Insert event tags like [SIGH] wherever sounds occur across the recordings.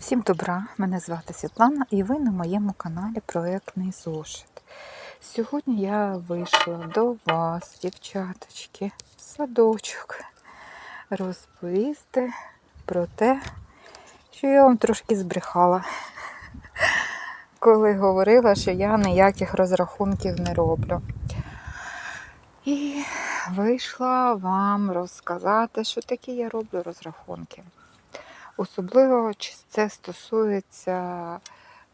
Всім добра! Мене звати Світлана і ви на моєму каналі Проектний зошит. Сьогодні я вийшла до вас, дівчаточки, в садочок, розповісти про те, що я вам трошки збрехала, коли говорила, що я ніяких розрахунків не роблю. І вийшла вам розказати, що такі я роблю розрахунки. Особливо це стосується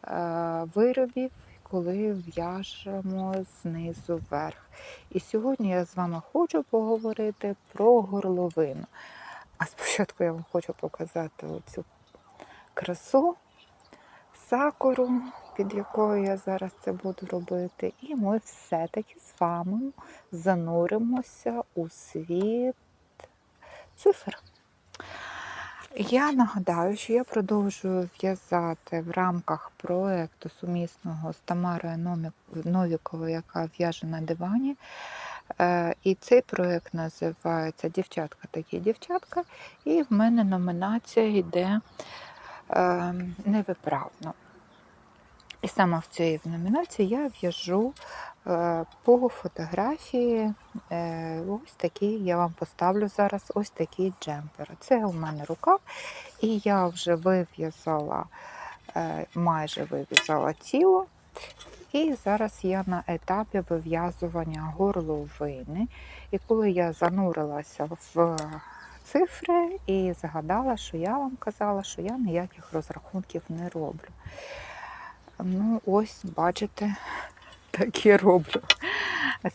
е, виробів, коли в'яжемо знизу вверх. І сьогодні я з вами хочу поговорити про горловину. А спочатку я вам хочу показати оцю красу, сакуру, під якою я зараз це буду робити. І ми все-таки з вами зануримося у світ цифр. Я нагадаю, що я продовжую в'язати в рамках проекту сумісного з Тамарою Новіковою, яка в'яже на дивані. Е, І цей проект називається Дівчатка такі дівчатка. І в мене номінація йде е, невиправно. І саме в цій номінації я в'яжу е, по фотографії. е, Ось такий, я вам поставлю зараз ось такий джемпер. Це у мене рукав, і я вже вив'язала, е, майже вив'язала тіло. І зараз я на етапі вив'язування горловини. І коли я занурилася в цифри і згадала, що я вам казала, що я ніяких розрахунків не роблю. Ну, ось, бачите, [LAUGHS] так і роблю.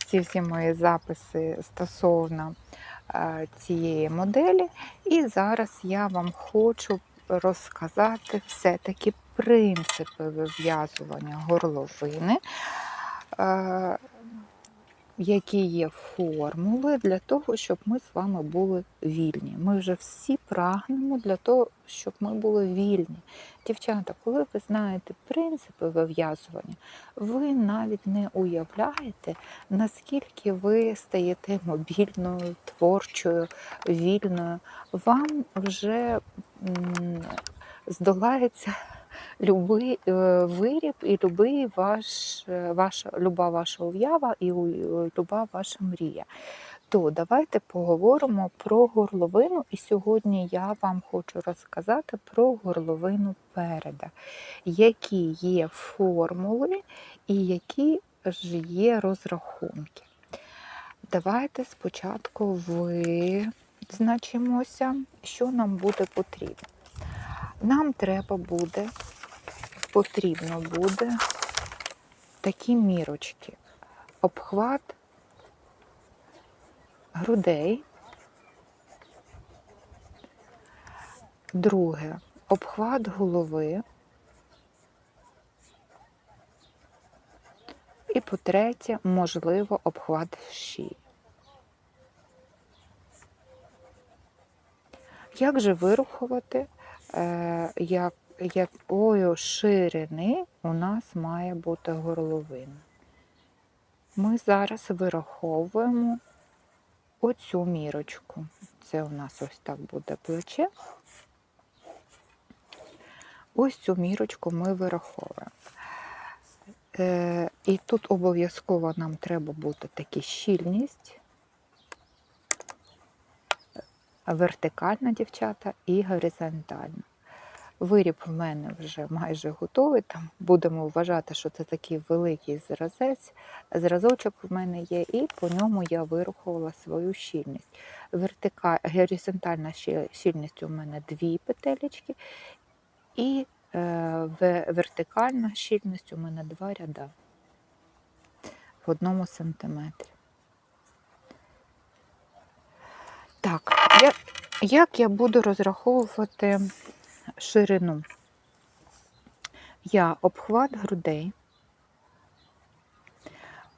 Ці всі мої записи стосовно е, цієї моделі. І зараз я вам хочу розказати все-таки принципи вив'язування горловини. Які є формули для того, щоб ми з вами були вільні. Ми вже всі прагнемо для того, щоб ми були вільні. Дівчата, коли ви знаєте принципи вив'язування, ви навіть не уявляєте, наскільки ви стаєте мобільною, творчою, вільною. Вам вже здолається любий е, виріб і любий ваш, е, ваша, люба ваша уява і люба ваша мрія. То давайте поговоримо про горловину. І сьогодні я вам хочу розказати про горловину переда, які є формули і які ж є розрахунки. Давайте спочатку визначимося, що нам буде потрібно. Нам треба буде, потрібно буде такі мірочки. Обхват грудей. Друге обхват голови. І по-третє, можливо, обхват шиї. Як же вирахувати, е, як, якою ширини у нас має бути горловина? Ми зараз вираховуємо оцю мірочку. Це у нас ось так буде плече. Ось цю мірочку ми вираховуємо. Е, і тут обов'язково нам треба бути такі щільність, вертикальна дівчата і горизонтальна. Виріб в мене вже майже готовий. Там будемо вважати, що це такий великий зразець. Зразочок в мене є, і по ньому я вирахувала свою щільність. Вертика... Горизонтальна щільність у мене дві петелечки, і е, вертикальна щільність у мене два ряда в одному сантиметрі. Так, як, як я буду розраховувати ширину? Я обхват грудей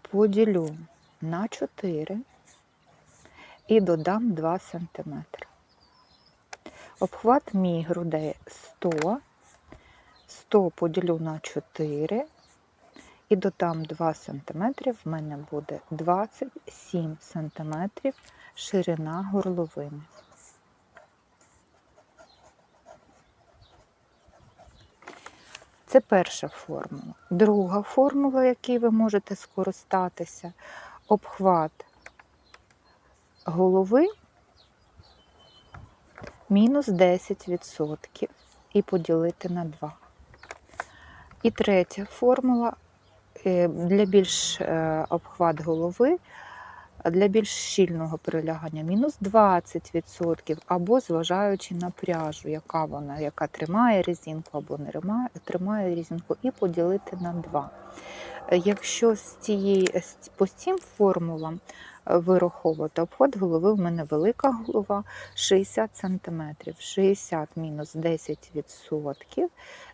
поділю на 4 і додам 2 см. Обхват мій грудей 100, 100 поділю на 4 і додам 2 см, в мене буде 27 см ширина горловини. Це перша формула. Друга формула, якій ви можете скористатися, обхват голови мінус 10% і поділити на 2. І третя формула е, для більш е, обхват голови, для більш щільного прилягання мінус 20%, або зважаючи на пряжу, яка вона, яка тримає резинку або не тримає, тримає резинку, і поділити на 2. Е, Якщо з цієї, по цим формулам е, вираховувати обход голови, в мене велика голова 60 см. 60 мінус 10%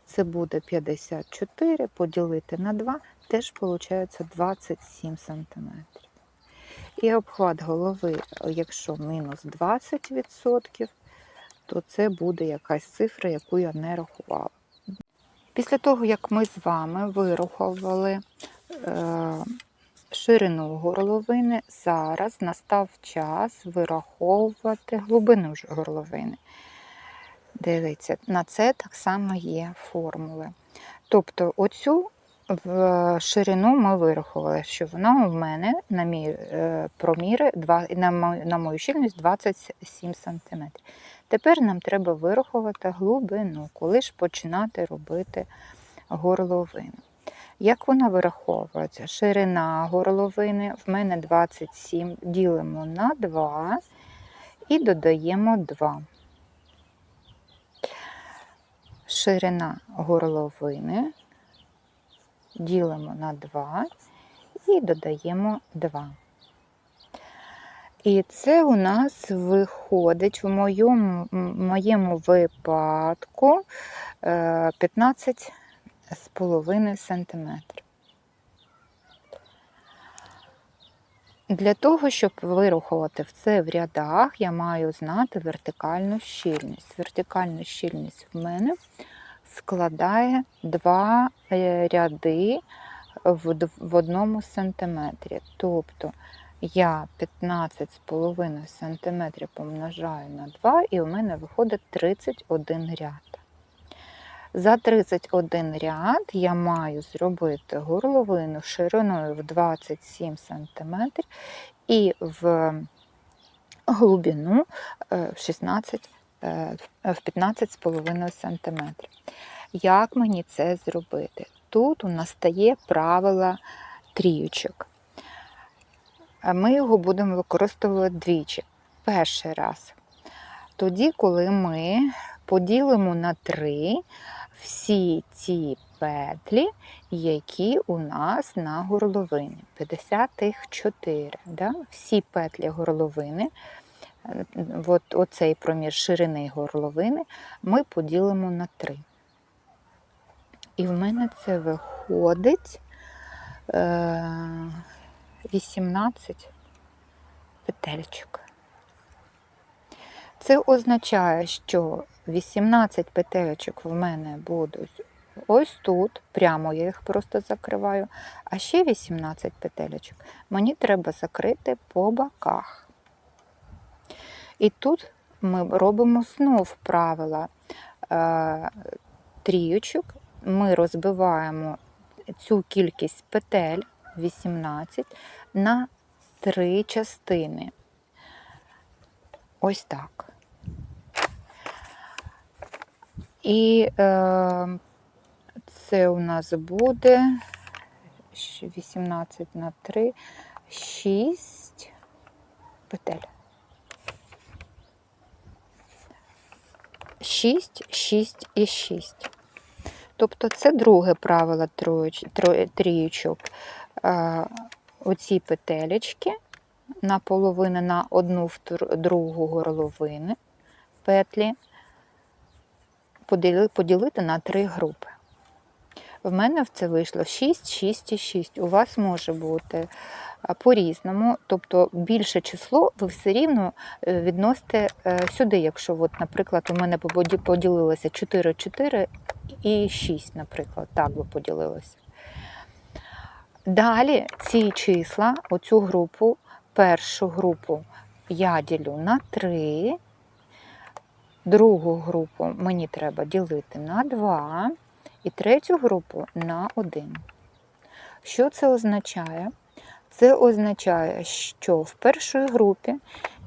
це буде 54, поділити на 2, теж виходить 27 см. І обхват голови, якщо мінус 20%, то це буде якась цифра, яку я не рахувала. Після того, як ми з вами вирахували е, ширину горловини, зараз настав час вираховувати глибину горловини. Дивіться, на це так само є формули. Тобто, оцю в ширину ми вирахували, що вона у мене на мій е, проміри на мою щільність 27 см. Тепер нам треба вирахувати глибину, коли ж починати робити горловину. Як вона вираховується? Ширина горловини в мене 27, ділимо на 2 і додаємо 2. Ширина горловини ділимо на 2 і додаємо 2. І це у нас виходить в моєму, в моєму випадку е, 15 з половиною сантиметрів. Для того, щоб вирахувати це в рядах, я маю знати вертикальну щільність. Вертикальна щільність в мене складає два е, ряди в, одному сантиметрі. Тобто я 15,5 см помножаю на 2, і у мене виходить 31 ряд. За 31 ряд я маю зробити горловину шириною в 27 см і в глибину е, в 16 е, в 15,5 см. Як мені це зробити? Тут у нас стає правило тріючок. Ми його будемо використовувати двічі. Перший раз. Тоді, коли ми поділимо на 3 всі ті петлі, які у нас на горловині. 54. Да? Всі петлі горловини, е, от оцей промір ширини горловини, ми поділимо на 3. І в мене це виходить е, 18 петельчик. Це означає, що 18 петельчик в мене будуть ось тут, прямо я їх просто закриваю, а ще 18 петелечок мені треба закрити по боках. І тут ми робимо знов правила е, тріючок. Ми розбиваємо цю кількість петель 18 на три частини. Ось так. І е, це у нас буде щ- 18 на 3, 6 петель. 6, 6 і 6. Тобто це друге правило трієчок. Е, Оці петелечки наполовину на одну другу горловини петлі поділити на три групи. В мене це вийшло 6, 6 і 6. У вас може бути по-різному, тобто більше число ви все рівно е, відносите е, сюди, якщо, от, наприклад, у мене поділилося 4, 4 і 6, наприклад, так би поділилося. Далі ці числа, оцю групу, першу групу я ділю на 3, другу групу мені треба ділити на 2, і третю групу на 1. Що це означає? Це означає, що в першій групі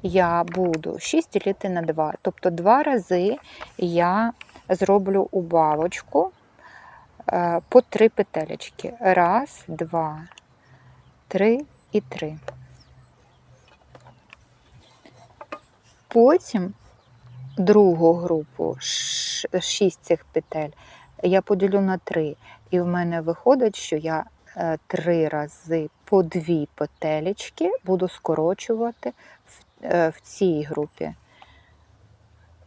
я буду 6 ділити на 2, тобто два рази я зроблю убавочку е, по 3 петелечки. Раз, два, три і три. Потім другу групу 6 цих петель я поділю на 3, і в мене виходить, що я три рази по дві петелечки буду скорочувати в, е, в цій групі.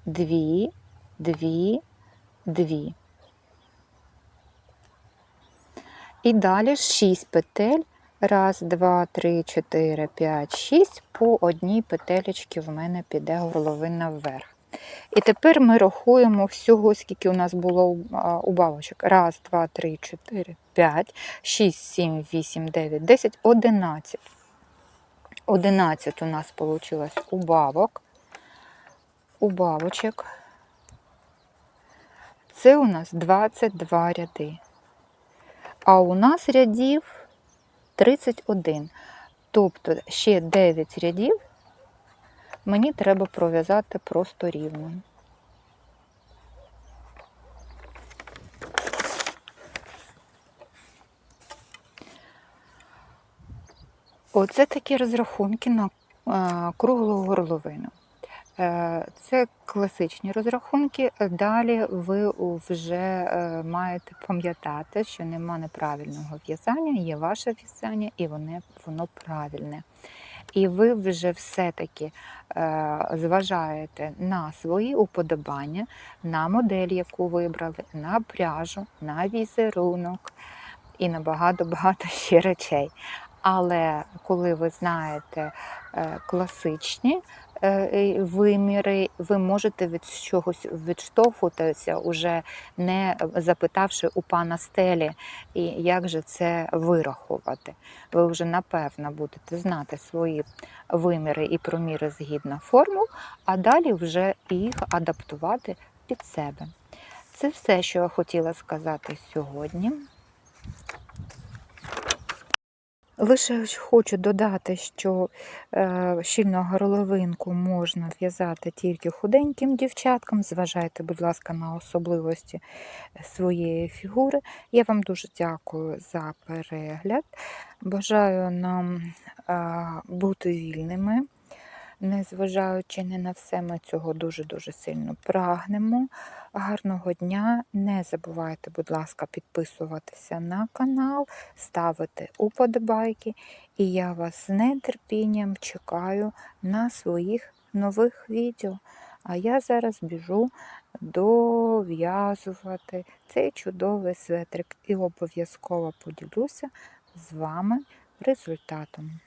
Дві, дві, дві. І далі 6 петель. Раз, два, три, чотири, п'ять, шість. По одній петелечці в мене піде горловина вверх. І тепер ми рахуємо всього, скільки у нас було убавочок. Раз, два, три, чотири, п'ять, шість, сім, вісім, дев'ять, десять, одинадцять. Одинадцять у нас вийшло убавок. Убавочок. Це у нас 22 ряди. А у нас рядів 31. Тобто ще 9 рядів мені треба пров'язати просто рівно. Оце такі розрахунки на е, круглу горловину. Е, Це класичні розрахунки. Далі ви вже е, маєте пам'ятати, що нема неправильного в'язання, є ваше в'язання, і воно, воно правильне. І ви вже все-таки е, зважаєте на свої уподобання, на модель, яку вибрали, на пряжу, на візерунок і на багато-багато ще речей. Але коли ви знаєте е, класичні виміри, ви можете від чогось відштовхуватися, уже не запитавши у пана стелі, і як же це вирахувати. Ви вже напевно будете знати свої виміри і проміри згідно формул, а далі вже їх адаптувати під себе. Це все, що я хотіла сказати сьогодні. Лише хочу додати, що е, щільну горловинку можна в'язати тільки худеньким дівчаткам. Зважайте, будь ласка, на особливості своєї фігури. Я вам дуже дякую за перегляд. Бажаю нам е, бути вільними. Незважаючи не на все, ми цього дуже-дуже сильно прагнемо. Гарного дня! Не забувайте, будь ласка, підписуватися на канал, ставити уподобайки. І я вас з нетерпінням чекаю на своїх нових відео. А я зараз біжу дов'язувати цей чудовий светрик і обов'язково поділюся з вами результатом.